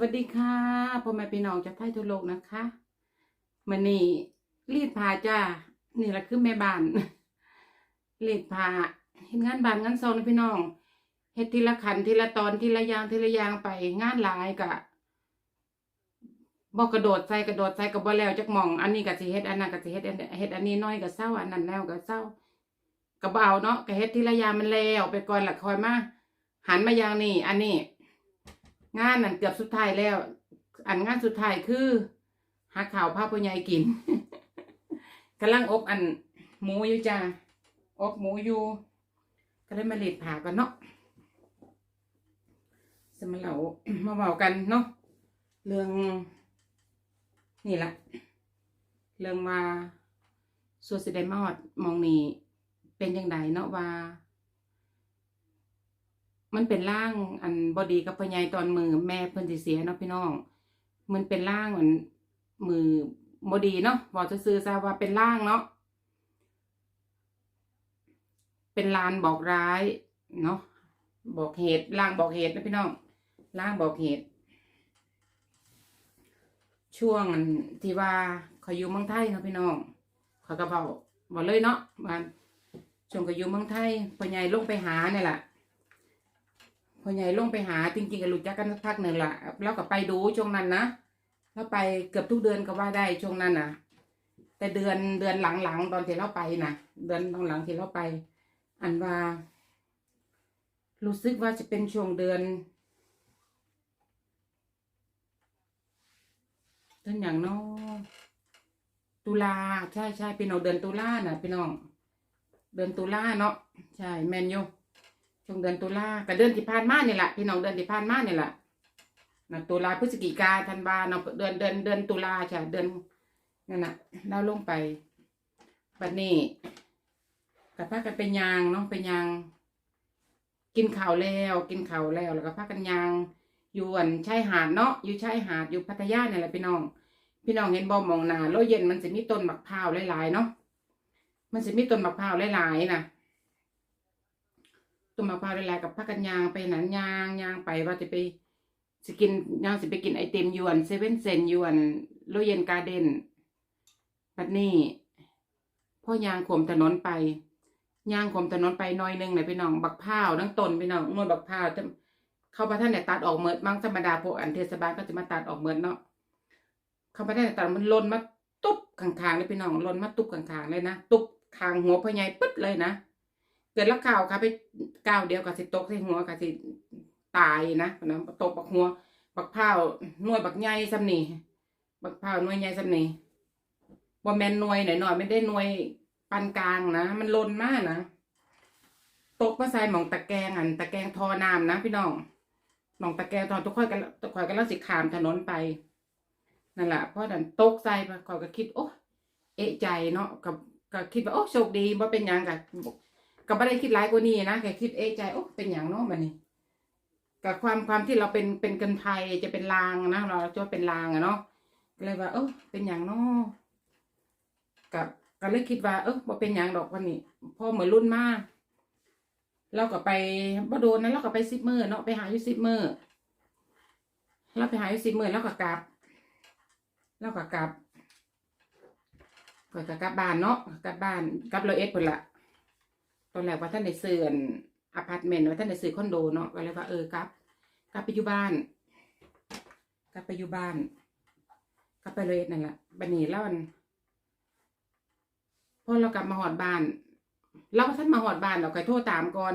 วัสดีค่ะพ่อแม่พี่น้องจากไทยทั่วโลกนะคะมันนี่รีดผ้าจ้า นี่แหละคือแม่บ้านรีดผ้าเห็นงานบ้านงานซองนะพี่น้องเฮ็ดทีละขันทีละตอนทีละยางทีละยางไปงานหลายกะบอกกระโดดใส่กระโดดใส่กับบ่แล้วจักมอง อันนี้ก็สิเฮ็ดอันนั้นก็สิเฮ็ดเฮ็ดอันนี้น้อยก็เศร้าอันนั้นแล้วก็เศร้าก็บ่เอาเนาะก็เฮ็ดทีละยางมันแล้วไปก่อนละคอยมาหันมายางนี้อันนี้ งานนั่นเกือบสุดท้ายแล้ว อันงานสุดท้ายคือหาข่าวพาพ่อใหญ่กินกำลังอบอันหมูอยู่จ้าอบหมูอยู่ก็เลยมาเล็ดผ่ากันเนาะสมาเรามาเว้ากันเนาะเรื่อง นี่ละเรื่องว่าส่วนสิได้มาฮอดมองนี้เป็นยังไงเนาะว่า มันเป็นร่างอันบอดีกับพ่อใหญ่ตอนมือแม่เพิ่นสิเสียเนาะพี่น้อง มันเป็นร่างเหมือนมือบอดีเนาะบอกจะซื้อซะว่าเป็นร่างเนาะ เป็นลานบอกร้ายเนาะบอกเหตุร่างบอกเหตุนะพี่น้องร่างบอกเหตุ ช่วงอันที่ว่าเขาอยู่เมืองไทยเนาะพี่น้องเขาก็บอกบอกเลยเนาะว่าช่วงเขาอยู่เมืองไทยพ่อใหญ่ลงไปหาเนี่ยแหละ พ่อใหญ่ลงไปหาจริงๆก็รู้จักกันสักพักหนึ่งละแล้วก็ไปดูช่วงนั้นนะแล้วไปเกือบทุกเดือนก็ว่าได้ช่วงนั้นนะแต่เดือนเดือนหลังๆตอนที่เราไปนะเดือนหลังๆที่เราไป อันว่า รู้สึกว่าจะเป็นช่วงเดือนเดือนอย่างเน้อตุลาใช่ใช่พี่น้องเดือนตุลาน่ะพี่น้องเดือนตุลาเนาะใช่แมนยู ช่วงเดือนตุลากับเดือนที่ผ่านมาเนี่ยแหละพี่น้องเดือนที่ผ่านมาเนี่ยแหละนะตุลาพฤศจิกาธันวาเนาะเดือนเดือนเดือนตุลาใช่เดือนนั่นน่ะเราลงไปบัดนี้กับพากันไปยางเนาะไปยาง กินข้าวแล้ว กินข้าวแล้วแล้วก็พากันยางอยู่อันชายหาดเนาะอยู่ชายหาดอยู่พัทยาเนี่ยแหละพี่น้อง พี่น้องเห็นบ่มองหนาโลเย็นมันจะมีต้นมะพร้าวหลายๆเนาะมันจะมีต้นมะพร้าวหลายๆนะ ต้นมะพร้าวหลายกับพักกันยางไปหนันยางยางไปว่าจะไปสกินยางสิไปกินไอติมยวนเซเว่นเซนยวนโลเยนการ์เดนบัดนี้พ่อยางข่มถนนไปยางข่มถนนไปน้อยหนึงเลยพี่น้องบักพร้าวทั้งต้นพี่น้องงวดบักพร้าวจะเข้าประท่านเนี่ยตัดออกเมิดบางธรรมดาพวกอันเทศบาลก็จะมาตัดออกเมิดเนาะเข้าประท่านเนี่ยตัดมันล่นมาตุ๊บข้างๆเลยพี่น้องล่นมาตุ๊บข้างๆเลยนะตุ๊บคางหัวพ่อใหญ่ปึ๊ดเลยนะ เกิดแล้วข่าวค่ะไปก้าวเดียวกับสิตกใส่หัวกับสิตายนะนะตกบักหัวบักเผาหน่วยบักใหญ่ซ้ำนี่บักเผาหน่วยใหญ่ซ้ำนีบ่แมนหน่วยหน่อยหน่อยไม่ได้หน่วยปานกลางนะมันลนมากนะตกมาใส่หมองตะแกงอันตะแกงทอน้ำนะพี่น้องหมองตะแกงทอทุกคนกันทุกคนกันแล้วสิขามถนนไปนั่นแหละเพราะดันตกใส่ไปขอยก็คิดโอ้เอะใจเนาะกับก็คิดว่าโอ้โชคดีว่าเป็นยังกับ ก็ไม่ได้คิดร้ายกว่านี้นะแค่คิดเอะใจโอ้เป็นอย่างเน้องบันนี้กับความความที่เราเป็นเป็นกันภัยจะเป็นลางนะเราจะเป็นลางอะเนาะเลยว่า เออเป็นอย่างเนาะกับก็เลยคิดว่า เออบ่เป็นอย่างดอกวันนี้พอเหมือนรุ่นมากเราก็ไปบ่โดนนะเราก็ไปสิบมือเนาะไปหาอยู่สิบมือเราไปหาอยู่สิบมือแล้วก็กลับแล้วก็กลับก็กลับบ้านเนาะกลับบ้านกลับเราเอ็ดพุ่นละ ตอนแรกว่าท่านในซื้ออันอพาร์ตเมนต์ว่าท่านในซื้อคอนโดเนาะก็เลยว่าเออกลับกลับไปอยู่บ้านกลับไปอยู่บ้านกลับไปเลยนั่นแหละบันนี้แล้วมันพอเรากลับมาหอดบ้านเราก็ท่านมาหอดบ้านเราก็โทรตามก่อน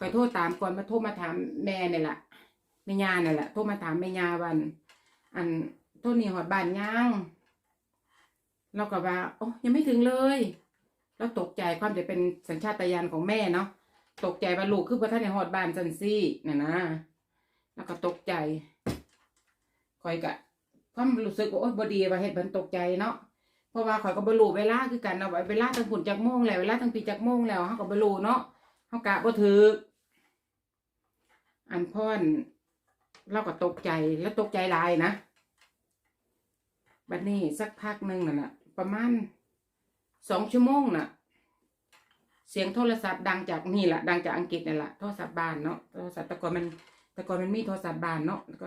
ก็โทรตามก่อนมาโทรมาถามแม่เนี่ยแหละแม่ยาเนี่ยแหละโทรมาถามแม่ยาวัน อันโทษนี่หอดบ้านย่างเราก็ว่าโอ้ยังไม่ถึงเลย แล้วตกใจความจะเป็นสัญชาตญาณของแม่เนาะตกใจว่าลูกคือพระท่านในหอดบ้านจันซี่น่ะนะแล้วก็ตกใจคอยกะความรู้สึกว่าโอ๊ยบดีว่าเหตุผลตกใจเนาะเพราะว่าคอยก็บรูเวลาคือกันเนาะว่าเวลาตั้งผุนจากโมงแล้วเวลาตั้งปีจากโมงแล้วเขาก็บรูเนาะเขากะบ่ถืออันพ่อนเราก็ตกใจแล้วตกใจลายนะบัดนี้สักพักหนึ่งน่ะประมาณ สองชั่วโมงน่ะ เสียงโทรศัพท์ดังจากนี่แหละดังจากอังกฤษนี่แหละโทรศัพท์บ้านเนาะโทรศัพท์ต่ก่อนมันต่ก่อนมันมีโทรศัพท์บ้านเนาะก็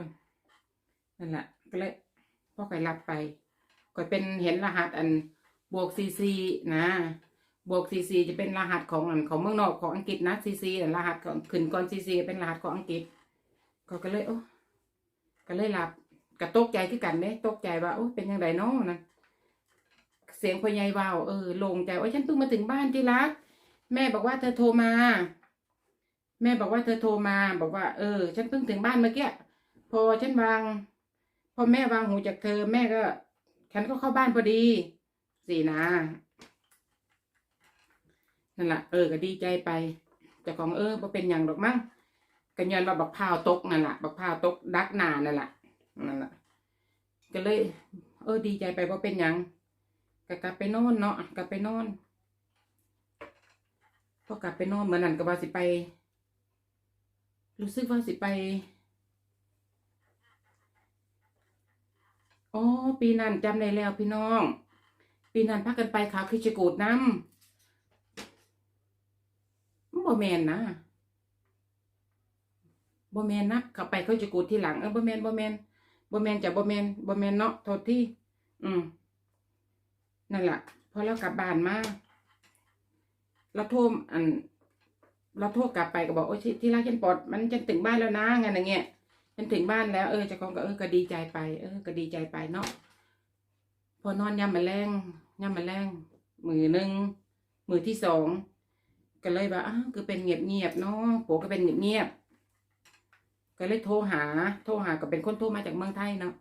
นั่นแหละก็เลยพ่อก่อยรับไปก่อยเป็นเห็นรหัสอันบวกซีซีนะบวกซีซีจะเป็นรหัสของอันของเมืองนอกของอังกฤษนะซีซีรหัสของขึ้นก่อนซีซีเป็นรหัสของอังกฤษก็ก็เลยโอ้ก็เลยรับก็ตกใจคือกันเด้ตกใจว่าโอ้เป็นยังไงเนาะนะ เสียงพ่อใหญ่ว่าเออโลงใจว่าฉันเพิ่งมาถึงบ้านที่รัก แม่บอกว่าเธอโทรมา แม่บอกว่าเธอโทรมา บอกว่า เออ ฉันเพิ่งถึงบ้านเมื่อกี้พอฉันวางพอแม่วางหูจากเธอ แม่ก็ฉันก็เข้าบ้านพอดีสินะนั่นแหละเออก็ดีใจไปเจ้าของเออพอเป็นอย่างดอกมั้งกันยอนว่าบักพาวตกนั่นแหละบักพาวตกดักหนานั่นแหละนั่นแหละก็เลย เออดีใจไปว่าเป็นอย่าง ก็กลับไปนอนเนาะกลับไปนอนพอกลับไปนอนเหมือนนั่นก็ว่าสิไป รู้สึกว่าสิไปอ๋อปีนั้นจำได้แล้วพี่น้อง ปีนั้นพักกันไปขาวคิชกูดน้ำบ่แมนนะบ่แมนนะเขาไปเขาจะกูดที่หลังเออบ่แมนบ่แมนบ่แมนจะบ่แมนบ่แมนเนาะโทษที่ อืม นั่นแหละพอเรากลับบ้านมาเราโทรอัน เราโทรกลับไปก็บอกโอ้ยที่รักฉันปลอดมันจะถึงบ้านแล้วนะงานอย่างเงี้ยฉันถึงบ้านแล้วเออเจะของก็เออก็ดีใจไป เออ ก็ดีใจไปเนาะพอนอนยามมาแรงยามมาแรงมือหนึ่งมือที่สองก็เลยว่าอ้าวคือเป็นเงียบเงียบเนาะโปก็เป็นเงียบเงียบก็เลยโทรหา โทรหาก็เป็นคนโทรมาจากเมืองไทยเนาะ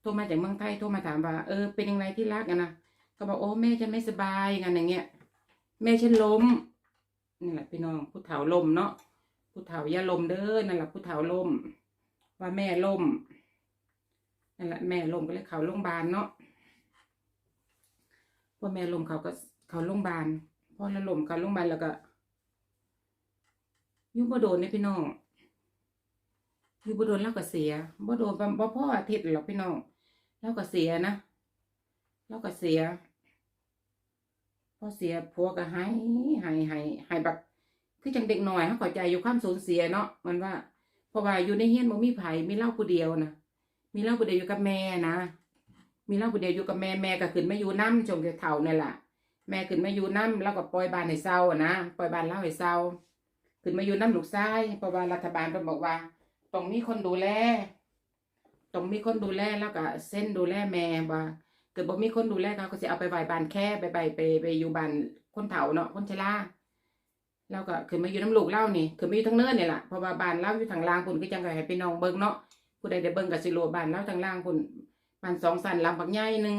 โทรมาจากเมืองไทยโทรมาถามว่าเออเป็นยังไงที่รักกันนะ ก็บอกโอ้แม่ฉันไม่สบายงานอย่างเงี้ยแม่ฉันล้มนี่แหละพี่น้องผู้เฒ่าล้มเนาะผู้เฒ่าอย่าล้มเด้อนั่นแหละผู้เฒ่าล้มว่าแม่ล่มนั่นแหละแม่ล่มก็เลยเขาโรงพยาบาลเนาะพอแม่ล่มเขาก็เขาโรงพยาบาลพอแล้วล่มเขาโรงพยาบาลแล้วก็ยุ่บ่โดนเนี่ยพี่น้องยู่บ่โดนแล้วก็เสียบ่โดนบ่พ่ออาทิตย์หรอกพี่น้องแล้วก็เสียนะแล้วก็เสีย พอเสียผัวก็หายหายหายหายแบบคือจังเด็กหน่อยเขาเข้าใจอยู่ความสูญเสียเนาะมันว่าเพราะว่าอยู่ในเฮียนบ่มีไผมีเล่าผู้เดียวนะมีเล่าผู้เดียวอยู่กับแม่นะมีเล่าผู้เดียวอยู่กับแม่แม่ก็ขึ้นมาอยู่น้ำจงเฒ่านั่นแหละแม่ขึ้นมาอยู่น้ำแล้วก็ปล่อยบ้านให้เศร้านะปล่อยบ้านเล่าให้เศร้าขึ้นมาอยู่น้ำลูกชายเพราะว่ารัฐบาลเพิ่นบอกว่าต้องมีคนดูแลต้องมีคนดูแลแล้วก็เส้นดูแลแม่ว่า เกิดบ่มีคนดูแลเขาก็สิเอาไปไว้บ้านแค่ไปไปไปไปอยู่บ้านคนเฒ่าเนาะคนชราเราก็คือมาอยู่น้ำลูกเล่านี่คือมาอยู่ทั้งเนินนี่แหละเพราะว่าบ้านเล่าอยู่ทางล่างพุ่นก็จังไงให้พี่น้องเบิ่งเนาะผู้ใดได้เบิ่งก็สิรู้ว่าบ้านเล่าทางล่างพุ่นบ้านสองสันลังบักใหญ่หนึ่ง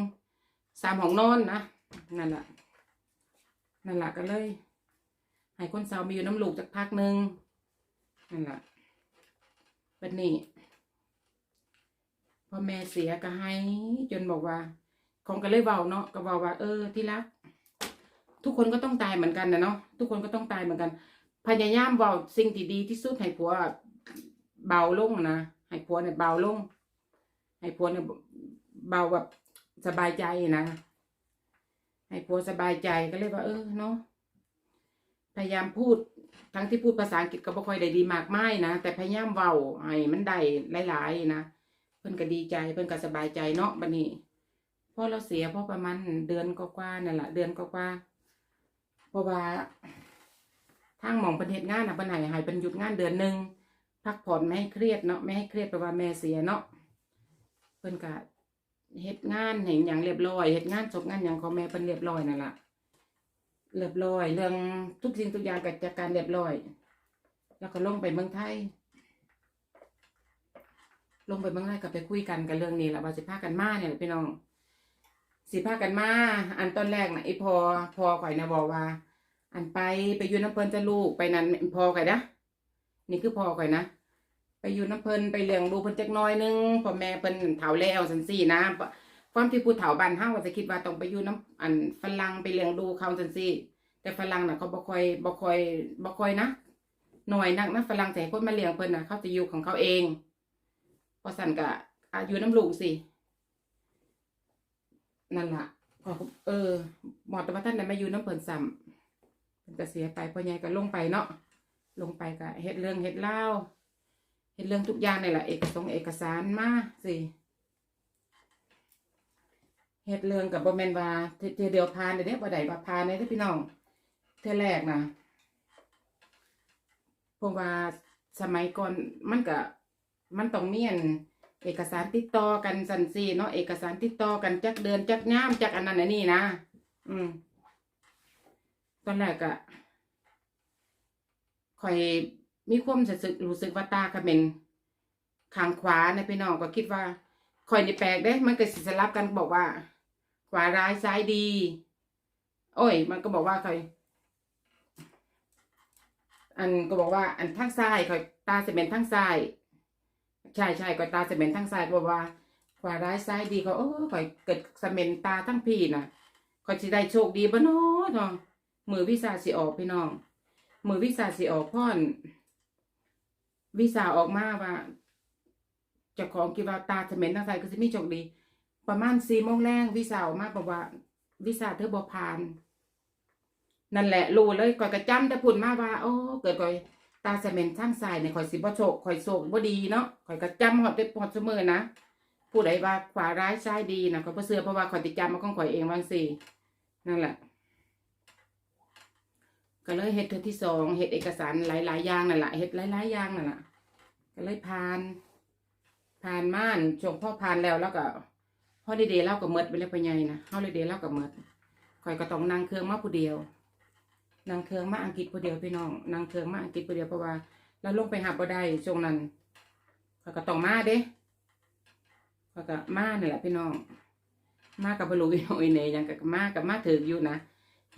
สามห้องนอนนะนั่นแหละนั่นแหละก็เลยให้คนเฒ่ามาอยู่น้ำลูกจักพักหนึ่งนั่นแหละบัดนี้พอแม่เสียก็ให้จนบอกว่า ของก็เลยเว้าเนาะก็บอกว่า เออ ที่รักทุกคนก็ต้องตายเหมือนกันนะเนาะทุกคนก็ต้องตายเหมือนกัน พยายามเบาสิ่งที่ดีที่สุดให้ผัวเบาลงนะให้ผัวเนี่ยเบาลงให้ผัวเนี่ยเบาแบบสบายใจนะให้ผัวสบายใจก็เลยว่า เออเนาะพยายามพูดทั้งที่พูดภาษาอังกฤษก็บ่ค่อยได้ดีมากไมายนะแต่พยายามเบาให้มันได้หลาย ๆ นะเพิ่นก็ดีใจเพิ่นก็สบายใจเนาะบัดนี้ พอเราเสียพอประมาณเดือนกว่าๆนั่นแหละเดือนกว่าๆเพราะว่าทางหมองเประเทศงานนะปัญหาหายเป็นหยุดงานเดือนหนึ่งพักผ่อนไม่ให้เครียดเนาะไม่ให้เครียดเพราะว่าแม่เสียเนาะเพิ่นก็เฮ็ดงานเห็นอย่างเรียบร้อยเฮ็ดงานจบงานอย่างของแม่เพิ่นเรียบร้อยนั่นแหละเรียบร้อย เรื่องทุกสิ่งทุกอย่างก็จัดการเรียบร้อย แล้วก็ลงไปเมืองไทย ลงไปเมืองไทยก็ไปคุยกันกันเรื่องนี้แหละว่าสิพากันมาเนี่ยพี่น้อง สิพากันมา อันตอนแรกนะไอพอพอข่อยนะบอกว่า อันไปไปอยู่น้ำเพลินจะลูกไปนั้นพอข่อยนะนี่คือพอข่อยนะไปอยู่น้ำเพลินไปเลี้ยงดูเพิ่นจักน้อยนึงพ่อแม่เพิ่นเฒ่าแล้วสันสี่นะความที่ผู้เฒ่าบ้านเฮาก็จะคิดว่าต้องไปอยู่น้ำอันฝรั่งไปเลี้ยงดูเขาสันสี่ แต่ฝรั่งน่ะเขาบ่คอยบ่คอยบ่คอยนะหน่อยนักนะฝรั่งแต่คนมาเลี้ยงเพิ่นน่ะเขาจะอยู่ของเขาเองพอสันก็อาอยู่น้ำลูกสิ นั่นละพอเออหมอตะวันท่านได้มาอยู่น้ำเปิ่นซ้ำเพิ่นก็เสียไปพ่อใหญ่ก็ลงไปเนาะลงไปก็เฮ็ดเรื่องเฮ็ดเล่าเฮ็ดเรื่องทุกอย่างนี่แหละเอกสงเอกสารมาสิเฮ็ดเรื่องกับบ่แมนว่าเทเดียวผ่านเด้เด้บ่ได้ว่าผ่านเด้เด้อพี่น้องเทแรกนะเพราะว่าสมัยก่อนมันก็มันต้องเมีอัน เอกสารติดต่อกันสันซีเนาะเอกสารติดต่อกันจักเดือนจักยามจักอันนั้นอันนี้นะอืม ตอนแรกอะข่อยมีความรู้สึกรู้สึกว่าตาก็เป็นข้างขวานะพี่น้องก็คิดว่าข่อยนี่แปลกเด้ มันก็สิสลับกันบอกว่า ขวาร้ายซ้ายดี โอ้ย มันก็บอกว่าข่อยอันก็บอกว่า อันทางซ้ายข่อยตาจะเป็นทางซ้าย ใช่ใช่ข่อยตาเป็นทางซ้ายบอกว่าขวาร้ายซ้ายดีก็โอ้ข่อยเกิดเสมนตาทั้งพี่น่ะข่อยสิได้โชคดีบ่เนาะเนาะมือวิสาสิออกพี่น้อง มือวิสาสิออกพ่อนวิสาออกมาว่าจ้าของคิดว่าตาเขม็นทางใส่ก็สิมีโชคดี ประมาณสี่โมงแรงวิสาออกมาบอกว่า วิสาเธอบ่ผ่าน นั่นแหละรู้เลยก่อยกระจำแต่พุ่นมาว่า โอ้ เกิดก่อย ตาเสม็นทางซ้ายเนี่ยข่อยสิบ่โชคข่อยโชคบ่ดีเนาะข่อยกระจำหอดได้หอดเสมอนะผู้ใดว่าขวาร้ายซ้ายดีนะข่อยบ่เชื่อเพราะว่าข่อยติดจำมาของข่อยเองบางสินั่นแหละ ก็เลยเฮ็ดเทือที่สองเฮ็ดเอกสารหลายๆอย่างนั่นแหละเฮ็ดหลายๆอย่างนั่นแหละก็เลยผ่าน ผ่านม่านชงพ่อผ่านแล้วแล้วก็ฮอลิเดย์เล่ากับเมิดไปเลยไปไงนะฮอลิเดย์เล่ากับเมิดคอยก็ต้องนั่งเครื่องมาผู้เดียว นั่งเคืองมาอังกฤษผู้เดียวพี่น้องนั่งเคืองมาอังกฤษผู้เดียวเพราะว่าเราลงไปหาบ่ได้ช่วงนั้นคอยก็ต้องมาเด้คอยก็มาเนี่ยแหละพี่น้อง มากับบรูวิโนอินเนยังกับมากับมาถืออยู่นะ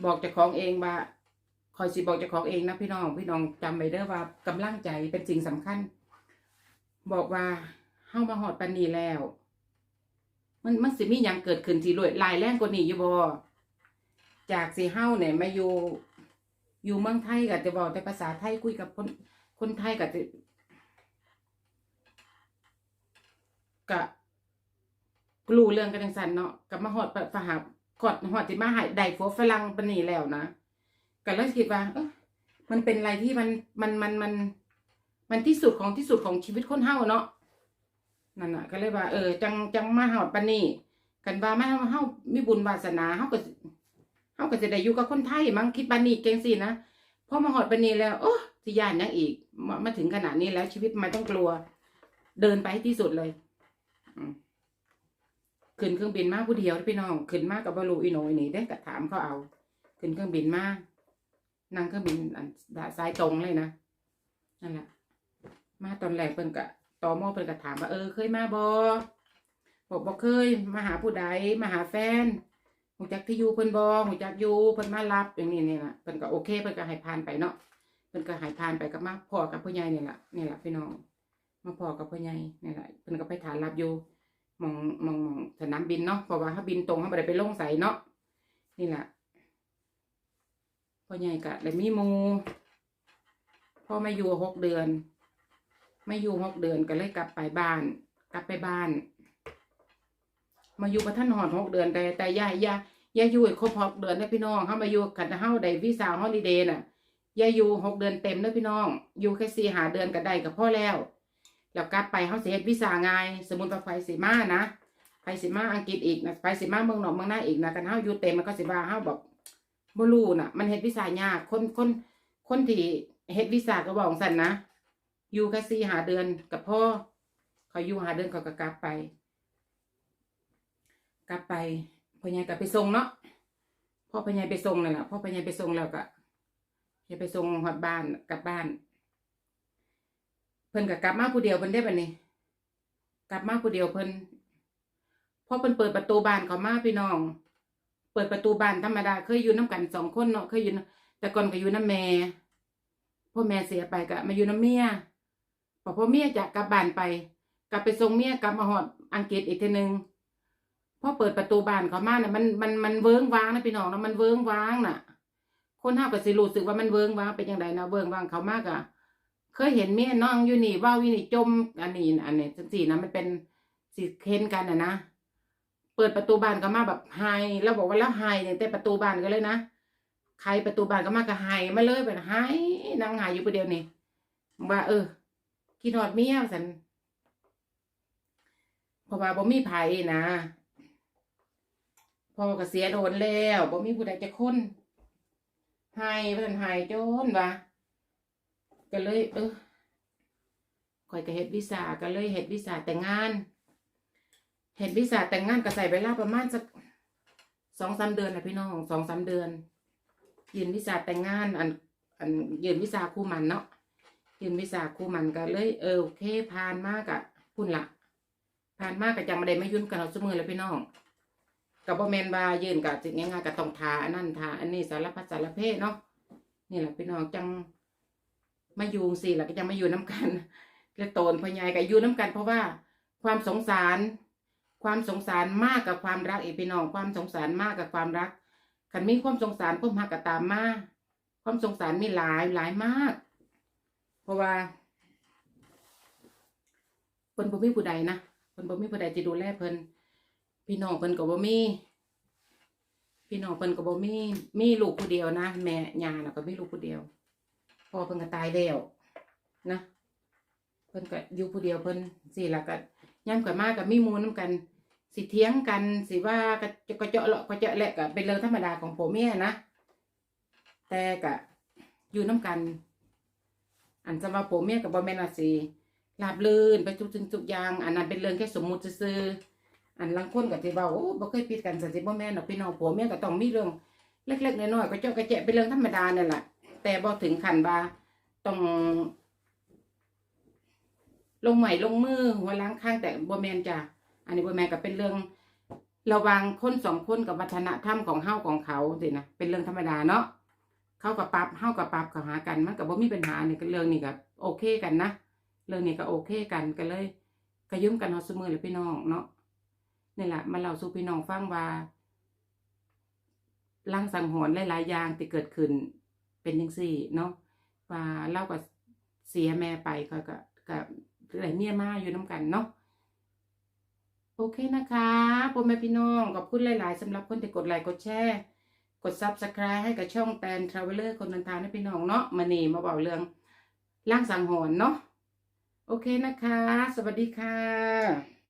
บอกจ้าของเองว่าคอยสิบอกจ้าของเองนะพี่น้องพี่น้องจำไว้เด้อว่ากำลังใจเป็นสิ่งสำคัญ บอกว่าเฮามาหอดปันนีแล้ว มันมันสิมียังเกิดขึ้นทีรวยลายแรงกว่านี้อยู่บ่จากสิเฮาเนี่ยมาอยู่ อยู่เมืองไทยก็จะบอกแต่ภาษาไทยคุยกับคนคนไทยก็จะกะกลูเรื่องกันจังสันเนาะกับมาหอดฝหาขอดหอดที่มาหายได้ผัวฝรั่งปนีแล้วนะก็เลยคิดว่าเออมันเป็นอะไรที่มันมันมันมัน มันที่สุดของที่สุดของชีวิตคนเฮาเนาะนั่นน่ะ ก็เลยว่า เออ จังจังมาหอดปนีกันว่ามาเฮามีบุญวาสนาเฮาก็ เฮาก็จะได้อยู่กับคนไทยมั้งคิดปานนี้เก่งสินะพอมาหอดปานนี้แล้วโอ้สิยานยังอีกมามาถึงขนาดนี้แล้วชีวิตมันต้องกลัว เดินไปที่สุดเลยขึ้นเครื่องบินมาผู้เดียวพี่น้องขึ้นมากับบารูอีโนอีนี่ได้ก็ถามเขาเอา ขึ้นเครื่องบินมานั่งเครื่องบินอันดาซ้ายตรงเลยนะนั่นแหละมาตอนแรกเพิ่นกะตอมอเพิ่นกะถามว่าเออเคยมาบอบอกบอกเคยมาหาผู้ใดมาหาแฟน หูจักที่อยู่เพิ่นบอหูจักอยู่เพิ่นมารับอย่างนี้เนี่ยนะเพิ่นก็โอเคเพิ่นก็ให้ผ่านไปเนาะเพิ่นก็ให้ผ่านไปกับมาพ่อกับพ่อใหญ่เนี่ยแหละนี่แหละพี่น้องมาพ่อกับพ่อใหญ่นี่แหละเพิ่นก็ไปฐานรับอยู่มองมองมองสนามบินเนาะเพราะว่าเขาบินตรงเขาไม่ได้ไปลงใส่เนาะนี่แหละพ่อใหญ่กะได้มีมูพ่อไม่อยู่หกเดือน ไม่อยู่หกเดือนก็เลยกลับไปบ้าน กลับไปบ้าน มาอยู่กับท่านหอดหกเดือนแต่แต่ยาย่าย่าอยู่ครบหกเดือนนะพี่น้องเขามาอยู่ขันเฮาได้วีซ่าฮอลิเดย์น่ะย่าอยู่หกเดือนเต็มนะพี่น้อง อยู่แค่สี่หาเดือนก็ได้กับพ่อแล้ว แล้วกลับไปเขาเสียวีซ่าง่ายสมมุติว่าไฟสีมานะไฟสีมาอังกฤษอีกนะไฟสีมาเมืองนอกเมืองหน้าอีกนะกันเฮาอยู่เต็มมันก็สิว่าเฮาแบบบ่รู้น่ะ มันเฮ็ดวิสายากคนคนคนที่เฮ็ดวิสาก็บอกสั่นนะอยู่แค่สี่หาเดือนกับพ่อเขาอยู่หาเดือนเขาก็กลับไป กลับไปพ่อใหญ่ก็ไปส่งเนาะพ่อพ่อใหญ่ไปส่งนั่นแหละพ่อพ่อใหญ่ไปส่งแล้วก็จะไปส่งฮอดบ้านกลับบ้าน เพิ่นก็กลับมาผู้เดียวเพิ่นได้บัดนี้กลับมาผู้เดียวเพิ่นพอเพิ่นเปิดประตูบ้านเขามาพี่น้อง เปิดประตูบ้านธรรมดาเคยอยู่น้ำกันสองคนเนาะเคยอยู่แต่ก่อนก็อยู่น้ำแม่พ่อแม่เสียไปก็มาอยู่น้ำเมียพอพ่อเมียจะกลับบ้านไป กลับไปส่งเมียกลับมาหอดอังกฤษอีกทีหนึ่ง พอเปิดประตูบ้านเขามาเนี่ยมันมันมันเวิ้งว้างนะพี่น้องนะมันเวิ้งว้างน่ะ คนห้าก็สิรู้สึกว่ามันเวิ้งว้างเป็นยังไงนะเวิ้งว้างเขามากอะเคยเห็นเมียน้องอยู่นี่ว่าวินี่จมอันนี้อันนี้จังสี่นะมันเป็นสิเค้นกันอะนะเปิดประตูบ้านก็มาแบบไฮแล้วบอกว่าแล้วไฮเนี่ยแต่ประตูบ้านก็เลยนะใครประตูบ้านก็มาก็ไฮมาเลยแบบไฮนางไฮอยู่ประเดียวนี่ว่าเออคิดฮอดเมียสันเพราะว่าบ่มีไผ่นะ พ่อก็เสียโดนแล้วบ่มีผู้ใดจะค้นให้เพิ่นให้จนว่าก็เลยเออข่อยก็เฮ็ดวีซ่าก็เลยเฮ็ดวีซ่าแต่งงานเฮ็ดวีซ่าแต่งงานก็ใส่เวลาประมาณสักสองสามเดือนนะพี่น้องสองสามเดือนยืนวีซ่าแต่งงานอันอันยืนวีซ่าคู่มันเนาะยืนวีซ่าคู่มันก็เลย เออโอเคผ่านมากอะพุ่นละผ่านมากก็จังมาได้มายุ่นกันเอาสมอแล้วพี่น้อง กับบ่แมนว่ายืนกับสิ่งง่ายๆกับต้องทาอันนั้นทาอันนี้สารพัดสารเพศเนาะนี่แหละพี่น้องจังมาอยู่สิแล้วก็จะมาอยู่น้กันและโตนพ่อใหญ่ก็อยู่น้กัน เพราะว่าความสงสาร ความสงสารมากกับความรักอีกพี่น้องความสงสารมากกับความรักคันมีความสงสารความหักก็ตามมาความสงสารมีหลายหลายมาก เพราะว่าเพิ่นบ่มีผู้ใดนะเพิ่นบ่มีผู้ใดจะดูแลเพิ่น พี่น้องเพิ่นก็บ่มี พี่น้องเพิ่นก็บ่มี มีลูกผู้เดียวนะแม่ยาน่ะก็มีลูกผู้เดียวพ่อเพิ่นก็ตายแล้วนะเพิ่นก็อยู่ผู้เดียวเพิ่นสิล่ะก็ย่ำกันมาก็มีมู่นํกัน สิเถียงกันสิว่าก็จะก็เจาะเลาะก็เจาะแหละก็เป็นเรื่องธรรมดาของผัวเมียนะแต่ก็อยู่น้กัน อันจะว่าผัวเมียกับบ่แม่นว่าสิราบลื่นไปทุกสิ่งทุกอย่าง อันนั้นเป็นเรื่องแค่สมมุติซื่อๆ อันลังคนก็สิเว้าโอ้บ่เคยผิดกันสันสิบ่แม่นดอกพี่น้องผัวเมียก็ต้องมีเรื่องเล็กๆน้อยๆก็เจาะก็แจะเป็นเรื่องธรรมดานั่นแหละแต่บ่ถึงขั้นว่าต้องลงใหม่ลงมือหัวล้างข้างแต่บ่แมนจ้ะอันนี้บ่แมนก็เป็นเรื่อง ระวังคนสองคนกับวัฒนธรรมของเฮาของเขาสินะเป็นเรื่องธรรมดาเนาะเขากับปรับเฮากับปรับกับหากันมันก็บ่มีปัญหาเนี่ก็เรื่องนี้ก็โอเคกันนะเรื่องนี้ก็โอเคกันก็เลยก็ยืมกันเฮาเสมอเลยพี่น้องเนาะ นี่แหละมาเล่าสู่พี่น้องฟังว่าล่างสังหรณ์หลายๆอย่างที่เกิดขึ้นเป็นจังซี่เนาะว่าเล่าก็เสียแม่ไปก็ก็ก็หลายเมียมาอยู่น้ำกันเนาะโอเคนะคะพ่อแม่พี่น้องขอบคุณหลาย ๆสำหรับคนที่กดไลค์กดแชร์ กด Subscribe ให้กับช่องแตนทราเวลเลอร์คนเดินทางให้พี่น้องเนาะมานี่มาบอกเรื่องล่างสังหรณ์เนาะโอเคนะคะ สวัสดีค่ะ